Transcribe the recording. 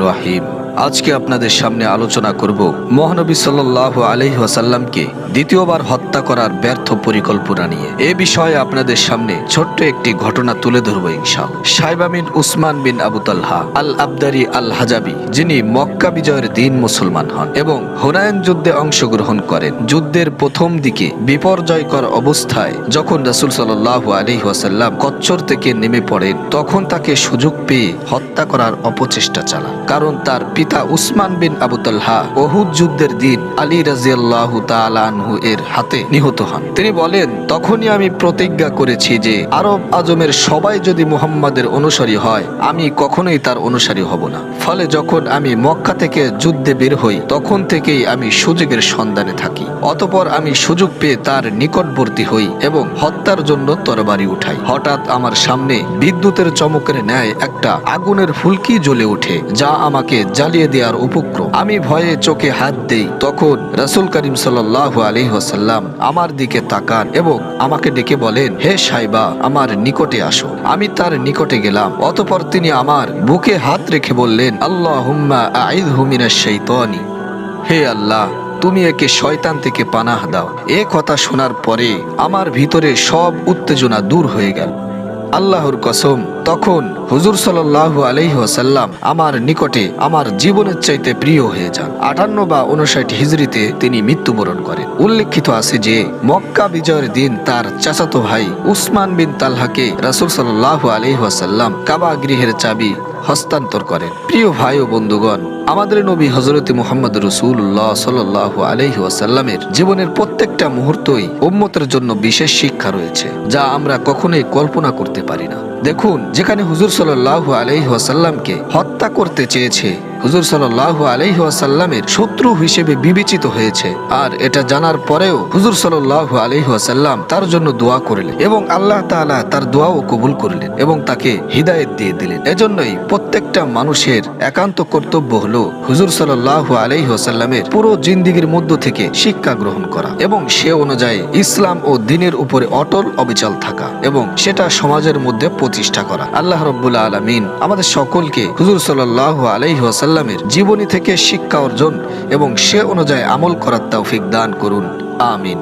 রহিম। আজকে আপনাদের সামনে আলোচনা করব মহানবী সাল্লাল্লাহু আলাইহি ওয়াসাল্লামকে দ্বিতীয়বার হত্যা করার ব্যর্থ পরিকল্পনা নিয়ে। এ বিষয়ে আপনাদের সামনে ছোট্ট একটি ঘটনা তুলে ধরবো ইনশাল সাইবা বিন উসমান বিন আবু আল আবদারি আল হাজাবি যিনি মক্কা বিজয়ের দিন মুসলমান হন এবং হুনায়ন যুদ্ধে অংশগ্রহণ করেন। যুদ্ধের প্রথম দিকে বিপর্যয়কর অবস্থায় যখন রাসূল সাল্লাল্লাহু আলাইহি ওয়াসাল্লাম কচ্ছর থেকে নেমে পড়েন, তখন তাকে সুযোগ পেয়ে হত্যা করার অপচেষ্টা চালান। কারণ তার পিতা উসমান বিন আবু তালহা ওহুদ যুদ্ধের দিন আলী রাজিয়াল্লাহু তাআলা এর হাতে নিহত হন। তিনি বলেন, তখনই আমি প্রতিজ্ঞা করেছি যে আরব আজমের সবাই যদি মুহাম্মাদের অনুসারী হয়, আমি কখনোই তার অনুসারী হব না। ফলে যখন আমি মক্কা থেকে যুদ্ধে বের হই, তখন থেকেই আমি সুযোগের সন্ধানে থাকি। অতপর আমি সুযোগ পেয়ে তার নিকটবর্তী হই এবং হত্যার জন্য তরবারি উঠাই। হঠাৎ আমার সামনে বিদ্যুতের চমকের ন্যায় একটা আগুনের ফুলকি জ্বলে ওঠে, যা আমাকে জ্বালিয়ে দেওয়ার উপক্রম। আমি ভয়ে চোখে হাত দেই, তখন রাসূল করিম সাল্লাল্লাহু আলাইহি ওয়াসাল্লাম আমার দিকে তাকান এবং আমাকে ডেকে বলেন, হে সাইবা, আমার নিকটে আসো। আমি তার নিকটে গেলাম, অতপর তিনি আমার বুকে হাত রেখে বললেন আল্লাহ হুম্মা আইদহু মিনাশ শাইতানি। হে আল্লাহ, তুমি একে শয়তান থেকে পানাহ দাও। এ কথা শোনার পরে আমার ভিতরে সব উত্তেজনা দূর হয়ে গেল। আল্লাহর কসম, তখন হুজুর সাল্লাল্লাহু আলাইহি ওয়াসাল্লাম আমার নিকটে আমার জীবনের চাইতে প্রিয় হয়ে যান। আটান্ন বা উনষাট হিজড়িতে তিনি মৃত্যুবরণ করেন। উল্লেখিত আছে যে, মক্কা বিজয়ের দিন তার চাচাতো ভাই উসমান বিন তালহাকে রাসূল সাল্লাল্লাহু আলাইহি ওয়াসাল্লাম কাবা গৃহের চাবি হস্তান্তর করেন। প্রিয় ভাই ও বন্ধুগণ আমাদের নবী হজরত মোহাম্মদ রসুল্লাহ সাল্লাহ আলহি ওয়াসাল্লামের জীবনের প্রত্যেকটা মুহূর্তই উম্মতের জন্য বিশেষ শিক্ষা রয়েছে, যা আমরা কখনোই কল্পনা করতে পারি না। দেখুন, যেখানে হুজুর সাল্লাহ আলহি ওয়াসাল্লামকে হত্যা করতে চেয়েছে হুজুর সাল্লাহ আলহি ওয়াসাল্লামের শত্রু হিসেবে বিবেচিত হয়েছে। আর এটা জানার পরেও হুজুর সাল্লাহ আলহি ওয়াসাল্লাম তার জন্য দোয়া করলেন এবং আল্লাহ তাআলা তার দোয়াও কবুল করলেন এবং তাকে হিদায়েত দিয়ে দিলেন। এজন্যই প্রত্যেকটা মানুষের একান্ত কর্তব্য হলো হুজুর সাল্লাহ আলহি ওয়াসাল্লামের পুরো জিন্দিগির মধ্য থেকে শিক্ষা গ্রহণ করা এবং সে অনুযায়ী ইসলাম ও দিনের উপরে অটল অবিচল থাকা এবং সেটা সমাজের মধ্যে প্রতিষ্ঠা করা। আল্লাহ রব্বুল আলমিন আমাদের সকলকে হুজুর সাল্লাহ আলহি ওয়াসাল্লামের জীবনী থেকে শিক্ষা অর্জন এবং সে অনুযায়ী আমল করার তৌফিক দান করুন। আমিন।